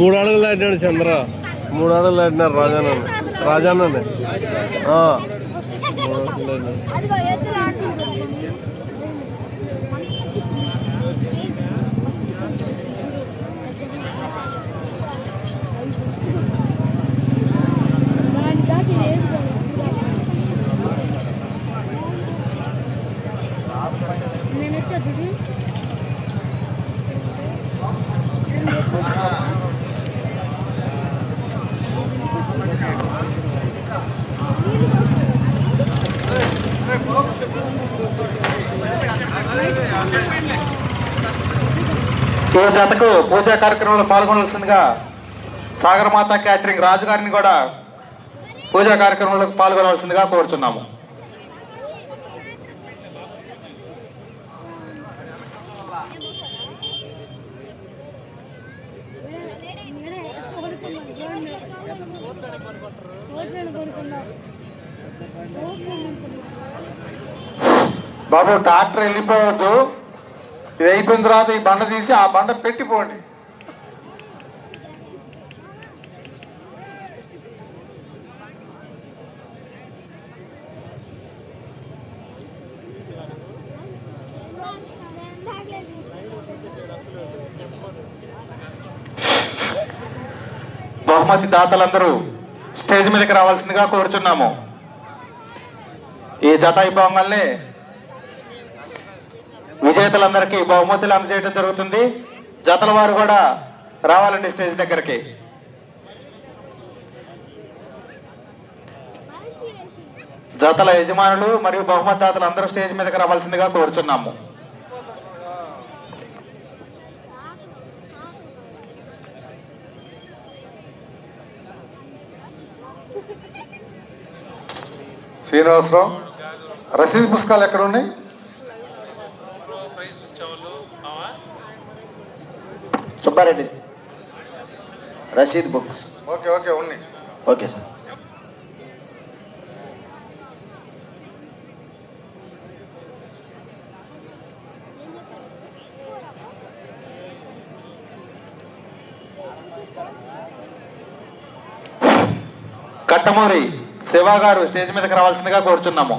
మూడు అడుగులు దాటినాడు చంద్ర మూడు అడుగులు దాటినారు ఈ జతకు పూజా కార్యక్రమంలో పాల్గొనవలసిందిగా సాగరమాత క్యాటరింగ్ రాజు గారిని కూడా పూజా కార్యక్రమంలో పాల్గొనవలసిందిగా కోరుచున్నాము. బాబు ట్రాక్టర్ వెళ్ళిపోవద్దు. ఇది అయిపోయిన తర్వాత ఈ బండ తీసి ఆ బండ పెట్టిపోండి. బహుమతి దాతలందరూ స్టేజ్ మీదకి రావాల్సిందిగా కోరుచున్నాము. ఈ జత అయిపోగానే విజేతలందరికీ బహుమతులు అందజేయడం జరుగుతుంది. జతల వారు కూడా రావాలండి స్టేజ్ దగ్గరికి. జతల యజమానులు మరియు బహుమతిదాతలు అందరూ స్టేజ్ మీదకి రావాల్సిందిగా కోరుచున్నాము. శ్రీనివాసరావు రసీదు పుస్తకాలు ఎక్కడ ఉన్నాయి? సుబ్బారెడ్డి. రషీద్ బుక్స్. ఓకే ఓకే ఉన్నాయి. Okay sir. Kattamuri Siva garu stage మీదకి రావాల్సిందిగా కోరుచున్నాము.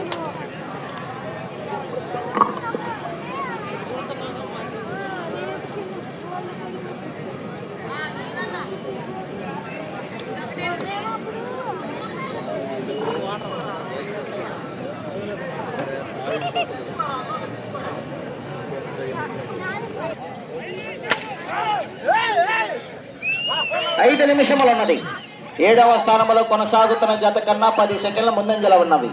ఐదు నిమిషములు ఉన్నది ఏడవ స్థానంలో కొనసాగుతున్న జత కన్నా పది సెకండ్ల ముందంజల ఉన్నవి.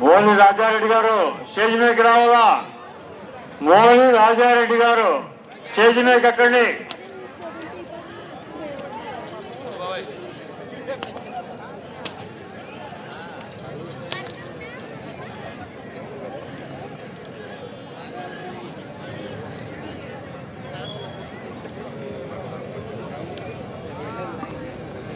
మోని రాజారెడ్డి గారు స్టేజ్ మీదకి రావాలా? మోని రాజారెడ్డి గారు స్టేజ్ మీదకి ఎక్కండి.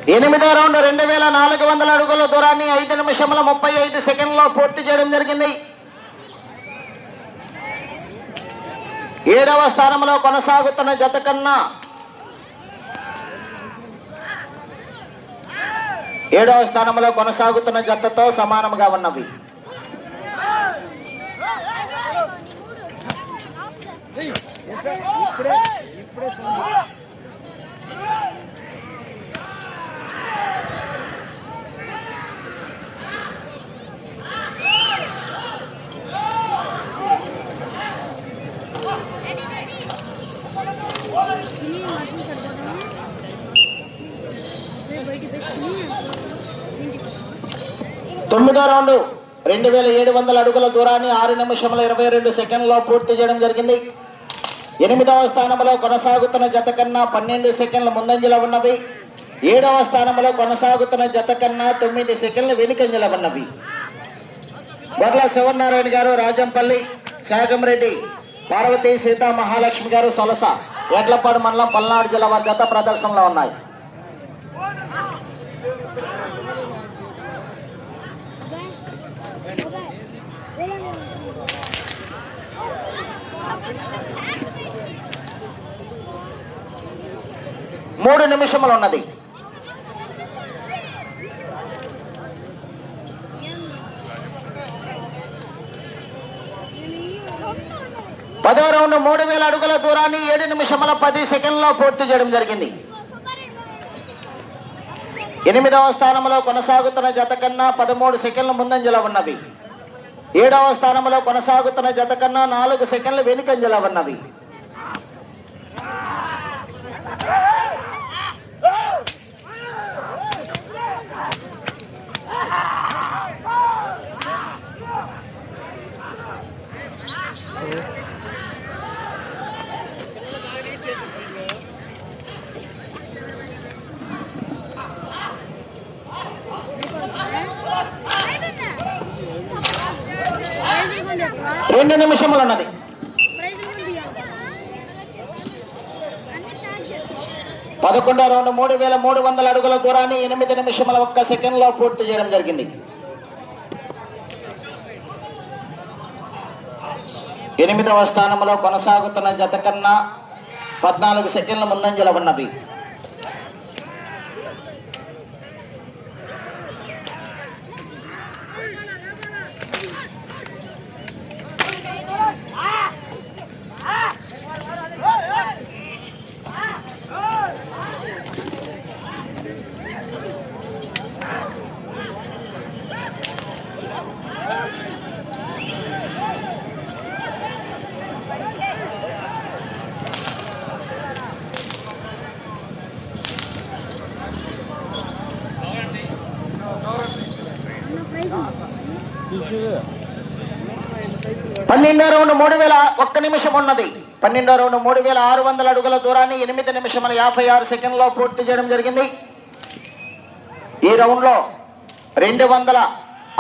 ఎనిమిదో రౌండ్ రెండు వేల నాలుగు వందల అడుగుల దూరాన్ని ఐదు నిమిషముల ముప్పై ఐదు సెకండ్లో పూర్తి చేయడం జరిగింది ఏడవ స్థానంలో కొనసాగుతున్న జత కన్నా ఏడవ స్థానంలో కొనసాగుతున్న జతతో సమానముగా ఉన్నవి తిని తొమ్మిదో రౌండ్. రెండు వేల ఏడు వందల అడుగుల దూరాన్ని ఆరు నిమిషముల ఇరవై రెండు సెకండ్లో పూర్తి చేయడం జరిగింది. ఎనిమిదవ స్థానంలో కొనసాగుతున్న జత కన్నా పన్నెండు సెకండ్ల ముందంజలో ఉన్నవి. ఏడవ స్థానంలో కొనసాగుతున్న జత కన్నా తొమ్మిది సెకండ్ల వెనుకంజలో ఉన్నవి. గొర్ల శివనారాయణ గారు రాజంపల్లి శాగంరెడ్డి పార్వతీ సీతా మహాలక్ష్మి గారు సొలస ఎడ్లపాడు మండలం పల్నాడు జిల్లా వారి జత ప్రదర్శనలో ఉన్నాయి. మూడు నిమిషములు ఉన్నది. పదో రౌండ్ మూడు వేల అడుగుల దూరాన్ని ఏడు నిమిషముల పది సెకండ్లో పూర్తి చేయడం జరిగింది. ఎనిమిదవ స్థానంలో కొనసాగుతున్న జత కన్నా పదమూడు సెకండ్ల ముందంజలో ఉన్నవి. ఏడవ స్థానంలో కొనసాగుతున్న జత కన్నా నాలుగు సెకండ్లు వెనుకంజలో ఉన్నవి. రెండు నిమిషములు ఉన్నది ప్రైజ్ రెండు పదకొండో రౌండ్ మూడు వేల మూడు వందల అడుగుల దూరాన్ని ఎనిమిది నిమిషముల ఒక్క సెకండ్లో పూర్తి చేయడం జరిగింది. ఎనిమిదవ స్థానంలో కొనసాగుతున్న జత కన్నా పద్నాలుగు సెకండ్ల ముందంజల ఉన్నవి. పన్నెండో రౌండ్ మూడు వేల ఒక్క నిమిషం ఉన్నది. పన్నెండో రౌండ్ మూడు వేల ఆరు వందల అడుగుల దూరాన్ని ఎనిమిది నిమిషముల యాభై ఆరు సెకండ్లో పూర్తి చేయడం జరిగింది. ఈ రౌండ్లో రెండు వందల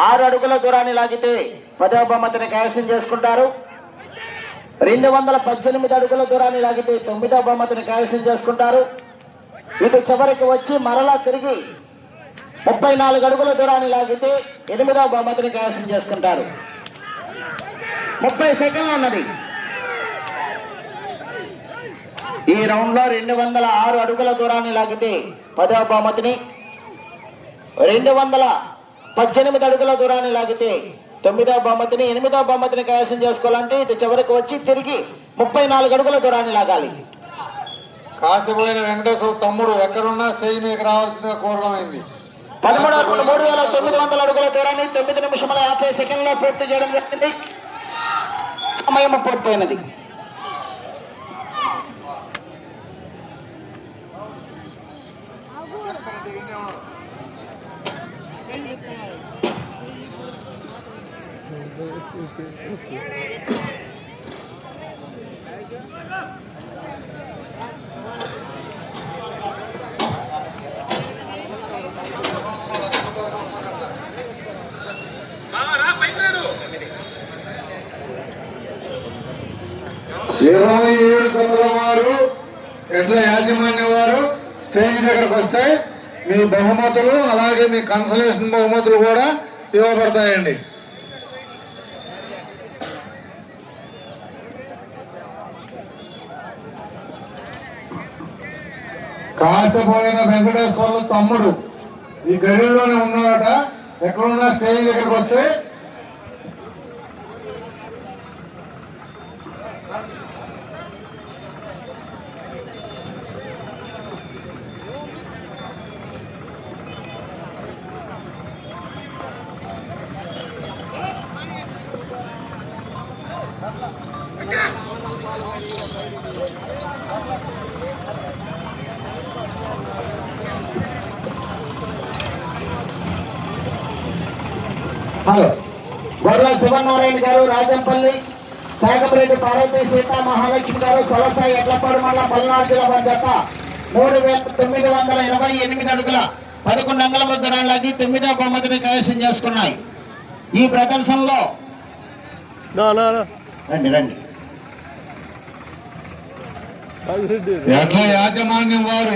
ఆరు అడుగుల దూరాన్ని లాగితే పదవ బహుమతిని కైవసం చేసుకుంటారు. రెండు వందల పద్దెనిమిది అడుగుల దూరాన్ని లాగితే తొమ్మిదవ బహుమతిని కైవసం చేసుకుంటారు. ఇటు చివరికి వచ్చి మరలా తిరిగి ముప్పై నాలుగు అడుగుల దూరాన్ని లాగితే ఎనిమిదవ బహుమతిని కైవసం చేసుకుంటారు. ముప్పై సెకండ్లు ఉన్నది. ఈ రౌండ్లో రెండు వందల ఆరు అడుగుల దూరాన్ని లాగితే పదవ బహుమతిని రెండు వందల పద్దెనిమిది అడుగుల దూరాన్ని లాగితే తొమ్మిదవ బహుమతిని ఎనిమిదవ బహుమతిని కైవసం చేసుకోవాలంటే ఇటు చివరికి వచ్చి తిరిగి ముప్పై నాలుగు అడుగుల దూరాన్ని లాగాలి. కాసిపోయిన వెంకటేశ్వర తమ్ముడు ఎక్కడున్నా స్టేజ్ మీకు రావాల్సిందిగా కోరడమైంది పదమూడు మూడు వేల తొమ్మిది వందల అడుగుల దూరాన్ని తొమ్మిది నిమిషముల యాభై సెకండ్లో పూర్తి చేయడం జరిగింది. సమయం పూర్తయినది. ఇరవై ఏడు సంవత్సరాల వారు ఎడ్ల యాజమాన్య వారు స్టేజ్ దగ్గరకు వస్తే మీ బహుమతులు అలాగే మీ కన్సలేషన్ బహుమతులు కూడా ఇవ్వబడతాయండి. కాసపోయిన వెంకటేశ్వర్ల తమ్ముడు ఈ గడిలోనే ఉన్నాడట. ఎక్కడున్నా స్టేజ్ దగ్గరకు వస్తే హలో. గొర్రెల శివనారాయణ గారు రాజంపల్లి సాగపరెడ్డి పార్వతీ సీత మహాలక్ష్మి గారు సొలస ఎడ్లపాడు మండలం పల్నాడు జిల్లా జత మూడు వేల తొమ్మిది వందల ఇరవై ఎనిమిది అడుగుల పదకొండు అంగళముల దూరాన్ని లాగి తొమ్మిదవ బహుమతిని కైవసం చేసుకున్నాయి. ఈ ప్రదర్శనలో. రండి రండి. ఎట్లా యాజమాన్యం వారు